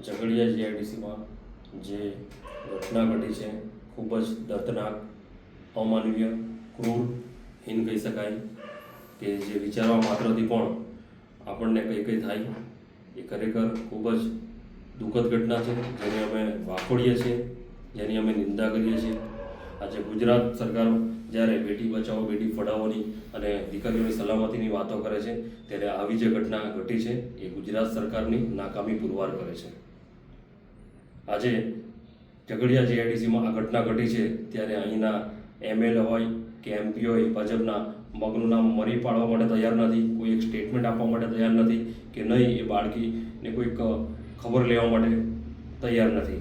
ઝઘડિયા જીઆઈડીસીમાં જે ઘટના ઘટી છે, ખૂબ જ દર્દનાક, અમાનવીય, ક્રૂર હીન કહી શકાય કે જે વિચારવા માત્રથી પણ આપણને કંઈ કંઈ થાય, એ ખરેખર ખૂબ જ દુઃખદ ઘટના છે, જેને અમે વાખોડીએ છીએ, જેની અમે નિંદા કરીએ છીએ. આજે ગુજરાત સરકાર જ્યારે બેટી બચાવો, બેટી પઢાવોની અને દીકરીઓની સલામતીની વાતો કરે છે, ત્યારે આવી જે ઘટના ઘટી છે, એ ગુજરાત સરકારની નાકામી પુરવાર કરે છે. આજે ઝઘડિયા જીઆઈડીસીમાં આ ઘટના ઘટી છે, ત્યારે અહીંના એમએલએ હોય કે એમપી હોય, ભાજપના મગનું નામ મરી પાડવા માટે તૈયાર નથી, કોઈ એક સ્ટેટમેન્ટ આપવા માટે તૈયાર નથી કે નહીં, એ બાળકીને કોઈક ખબર લેવા માટે તૈયાર નથી.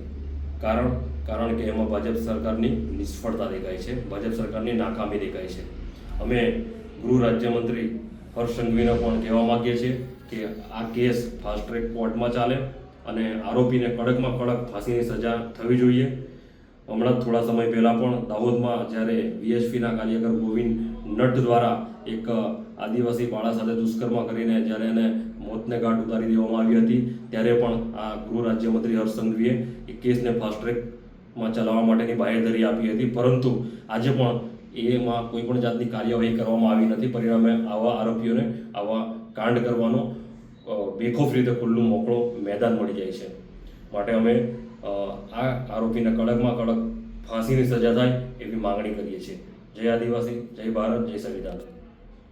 કારણ કારણ કે એમાં ભાજપ સરકારની નિષ્ફળતા દેખાય છે, ભાજપ સરકારની નાકામી દેખાય છે. અમે ગૃહ રાજ્યમંત્રી હર્ષ સંઘવીને પણ કહેવા માગીએ છીએ કે આ કેસ ફાસ્ટ ટ્રેક કોર્ટમાં ચાલે અને આરોપીને કડકમાં કડક ફાંસીની સજા થવી જોઈએ. હમણાં થોડા સમય પહેલાં પણ દાહોદમાં જ્યારે વીએસપીના કાર્યકર ગોવિંદ નટ દ્વારા એક આદિવાસી બાળા સાથે દુષ્કર્મ કરીને જ્યારે એને મોતને ઘાટ ઉતારી દેવામાં આવી હતી, ત્યારે પણ આ ગૃહ રાજ્યમંત્રી હર્ષ સંઘવીએ એ કેસને ફાસ્ટ ટ્રેકમાં ચલાવવા માટેની બાહેધરી આપી હતી. પરંતુ આજે પણ એમાં કોઈ પણ જાતની કાર્યવાહી કરવામાં આવી નથી. પરિણામે આવા આરોપીઓને આવા કાંડ કરવાનો બેખોફ રીતે ખુલ્લું મોકળો મેદાન મળી જાય છે. માટે અમે આ આરોપીને કડકમાં કડક ફાંસીની સજા થાય એવી માંગણી કરીએ છીએ. જય આદિવાસી, જય ભારત, જય સંવિધાન.